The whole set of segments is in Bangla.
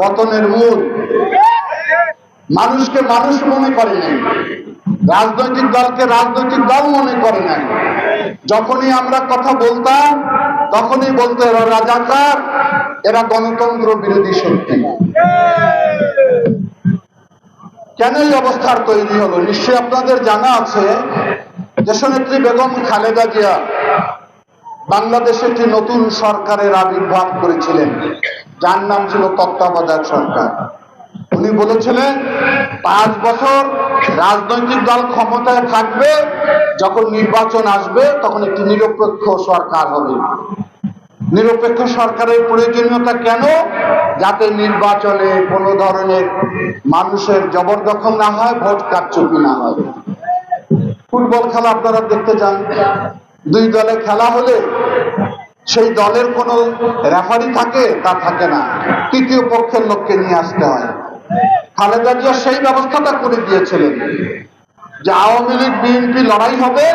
পতনের মূল। মানুষকে মানুষ মনে করে নাই। রাজনৈতিক দলকে রাজনৈতিক দল মনে করে নাই। যখনই আমরা কথা বলতাম, তখনই বলতো এরা রাজাকার এরা গণতন্ত্র বিরোধী শক্তি কেন এই অবস্থার তৈরি হলো? নিশ্চয়ই আপনাদের জানা আছে, দেশনেত্রী বেগম খালেদা জিয়া বাংলাদেশে একটি নতুন সরকারের আবির্ভাব করেছিলেন। যার নাম ছিল তত্ত্বাবধায়ক সরকার। উনি বলেছিলেন, পাঁচ বছর রাজনৈতিক দল ক্ষমতায় থাকবে, যখন নির্বাচন আসবে, তখন একটি নিরপেক্ষ সরকার হবে। নিরপেক্ষ সরকারের প্রয়োজনীয়তা কেন? যাতে নির্বাচনে কোনো ধরনের মানুষের জবরদখল না হয়, ভোট কারচুপি না হয়। ফুটবল খেলা আপনারা দেখতে চান। দুই দলে খেলা হলে সেই দলের কোনো রেফারি থাকে, তা থাকে না। তৃতীয় পক্ষের লোককে নিয়ে আসতে হয়। খালেদা জিয়া সেই ব্যবস্থাটা করে দিয়েছিলেন যে আওয়ামী লীগ, বিএনপি লড়াই হবে,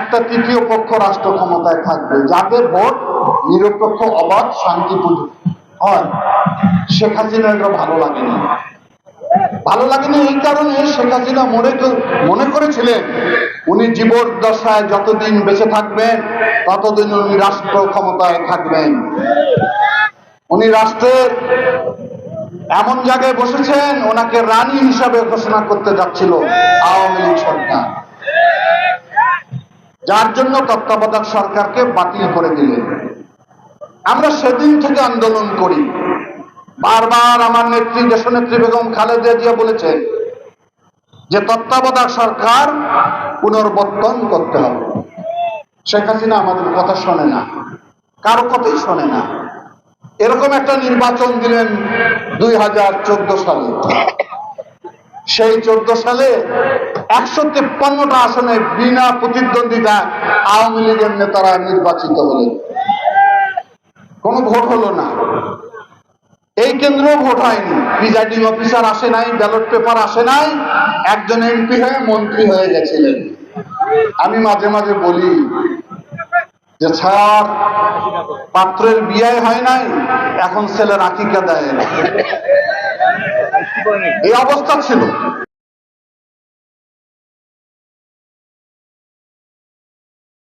একটা তৃতীয় পক্ষ রাষ্ট্র ক্ষমতায় থাকবে। যাদের ভোট নিরপেক্ষ, অবাধ, শান্তিপূর্ণ হয়, শেখ হাসিনা এটা ভালো লাগেনি। ভালো লাগেনি এই কারণে শেখ হাসিনা মনে মনে করেছিলেন, উনি জীবদ্দশায় যতদিন বেঁচে থাকবেন, ততদিন উনি রাষ্ট্র ক্ষমতায় থাকবেন। উনি রাষ্ট্রের এমন জায়গায় বসেছেন, ওনাকে রানী হিসাবে ঘোষণা করতে যাচ্ছিল আওয়ামী লীগ সরকার। যার জন্য তত্ত্বাবধায়ক সরকারকে বাতিল করে দিলেন। আমরা সেদিন থেকে আন্দোলন করি। বারবার আমার নেত্রী, দেশনেত্রী বেগম খালেদা জিয়া বলেছেন যে তত্ত্বাবধায়ক সরকার পুনর্বর্তন করতে হবে। শেখ হাসিনা আমাদের কথা শোনে না, কারও কথাই শোনে না। এরকম একটা নির্বাচন দিলেন দুই হাজার চোদ্দ সালে। সেই চোদ্দ সালে একশো তেপ্পান্নটা আসনে বিনা প্রতিদ্বন্দ্বিতা আওয়ামী লীগের নেতারা নির্বাচিত হলেন। কোনো ভোট হলো না। এই কেন্দ্রেও ভোট হয়নি প্রিজাইডিং অফিসার আসে নাই ব্যালট পেপার আসে নাই, একজন এমপি হয়ে মন্ত্রী হয়ে গেছিলেন। আমি মাঝে মাঝে বলি যে, স্যার, পাত্রের বিয়ে হয় নাই, এখন ছেলের আকিকা দেয় এই অবস্থা ছিল।